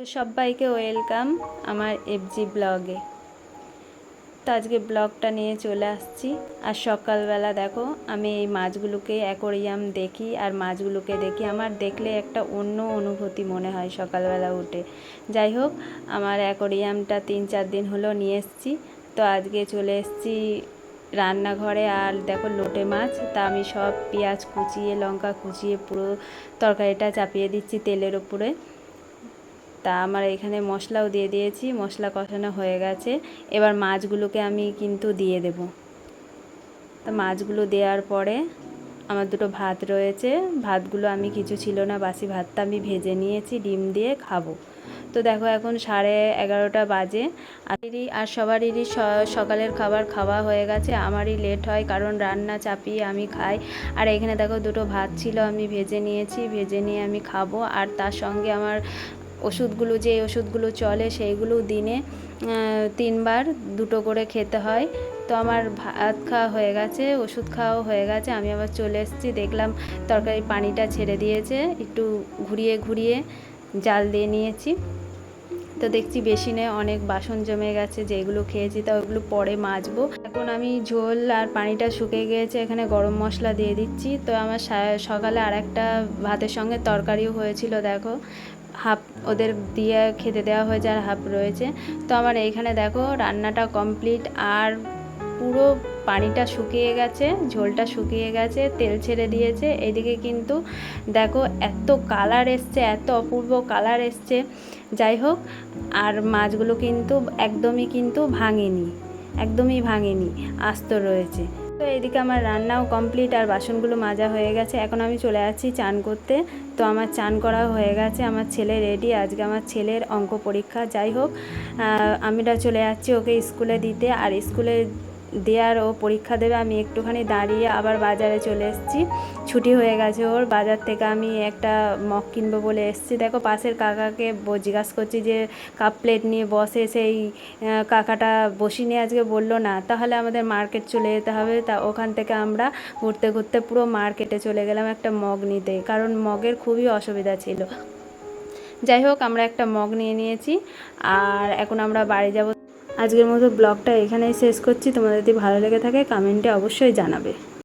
সবাইকে ওয়েলকাম আমার এফজি ব্লগে। তো আজকে ব্লগটা নিয়ে চলে আসছি। আর সকালবেলা দেখো, আমি এই মাছগুলোকে অ্যাকোরিয়াম দেখি আর মাছগুলোকে দেখি। আমার দেখলে একটা অন্য অনুভূতি মনে হয় সকালবেলা উঠে। যাই হোক, আমার অ্যাকোরিয়ামটা তিন চার দিন হলো নিয়ে এসেছি। তো আজকে চলে এসেছি রান্নাঘরে। আর দেখো, লোটে মাছ। তা আমি সব পেঁয়াজ কুচিয়ে, লঙ্কা কুচিয়ে পুরো তরকারিটা চাপিয়ে দিচ্ছি তেলের উপরে তা আমার এখানে মশলাও দিয়ে দিয়েছি, মশলা কষানো হয়ে গেছে। এবার মাছগুলোকে আমি কিন্তু দিয়ে দেব। তা মাছগুলো দেওয়ার পরে আমার দুটো ভাত রয়েছে। ভাতগুলো আমি কিছু ছিল না, বাসি ভাতটা আমি ভেজে নিয়েছি, ডিম দিয়ে খাব। তো দেখো এখন সাড়ে এগারোটা বাজে। আরই আর সবারই সকালের খাবার খাওয়া হয়ে গেছে। আমারই লেট হয় কারণ রান্না চাপিয়ে আমি খাই। আর এখানে দেখো দুটো ভাত ছিল আমি ভেজে নিয়েছি, ভেজে নিয়ে আমি খাব। আর তার সঙ্গে আমার ওষুধগুলো, যে ওষুধগুলো চলে সেইগুলো দিনে তিনবার দুটো করে খেতে হয়। তো আমার ভাত খাওয়া হয়ে গেছে, ওষুধ খাওয়াও হয়ে গেছে। আমি আবার চলে এসেছি, দেখলাম তরকারি পানিটা ছেড়ে দিয়েছে। একটু ঘুরিয়ে ঘুরিয়ে জাল দিয়ে নিয়েছি। তো দেখছি বেসিনে অনেক বাসন জমে গেছে, যেগুলো খেয়েছি তা ওগুলো পরে মাজবো। এখন আমি ঝোল আর পানিটা শুকিয়ে গিয়েছে, এখানে গরম মশলা দিয়ে দিচ্ছি। তো আমার সকালে আর একটা ভাতের সঙ্গে তরকারিও হয়েছিল, দেখো। হাফ ওদের দিয়ে খেতে দেওয়া হয়েছে আর হাফ রয়েছে। তো আমার এইখানে দেখো রান্নাটা কমপ্লিট আর পুরো পানিটা শুকিয়ে গেছে, ঝোলটা শুকিয়ে গেছে, তেল ছেড়ে দিয়েছে। এদিকে কিন্তু দেখো এত কালার এসছে, এত অপূর্ব কালার এসছে। যাই হোক, আর মাছগুলো কিন্তু একদমই কিন্তু ভাঙেনি, একদমই ভাঙেনি, আস্ত রয়েছে। তো এদিকে আমার রান্নাও কমপ্লিট আর বাসনগুলো মাজা হয়ে গেছে। এখন আমি চলে যাচ্ছি চান করতে। তো আমার চান করা হয়ে গেছে, আমার ছেলে রেডি আজকে আমার ছেলের অঙ্ক পরীক্ষা। যাই হোক আমিটা চলে যাচ্ছি ওকে স্কুলে দিতে। আর স্কুলে দেওয়ার ও পরীক্ষা দেবে, আমি একটুখানি দাঁড়িয়ে আবার বাজারে চলে এসেছি। ছুটি হয়ে গেছে ওর, বাজার থেকে আমি একটা মগ কিনবো বলে এসেছি। দেখো পাশের কাকাকে জিজ্ঞাসা করছি যে, কাপ প্লেট নিয়ে বসে সেই কাকাটা বসি নিয়ে আজকে? বলল, না, তাহলে আমাদের মার্কেট চলে যেতে হবে। তা ওখান থেকে আমরা ঘুরতে ঘুরতে পুরো মার্কেটে চলে গেলাম একটা মগ নিতে, কারণ মগের খুবই অসুবিধা ছিল। যাই হোক, আমরা একটা মগ নিয়ে নিয়েছি, আর এখন আমরা বাড়ি যাব আজকের মতো ব্লগটা এখানেই শেষ করছি। তোমাদের যদি ভালো লেগে থাকে কমেন্টে অবশ্যই জানাবে।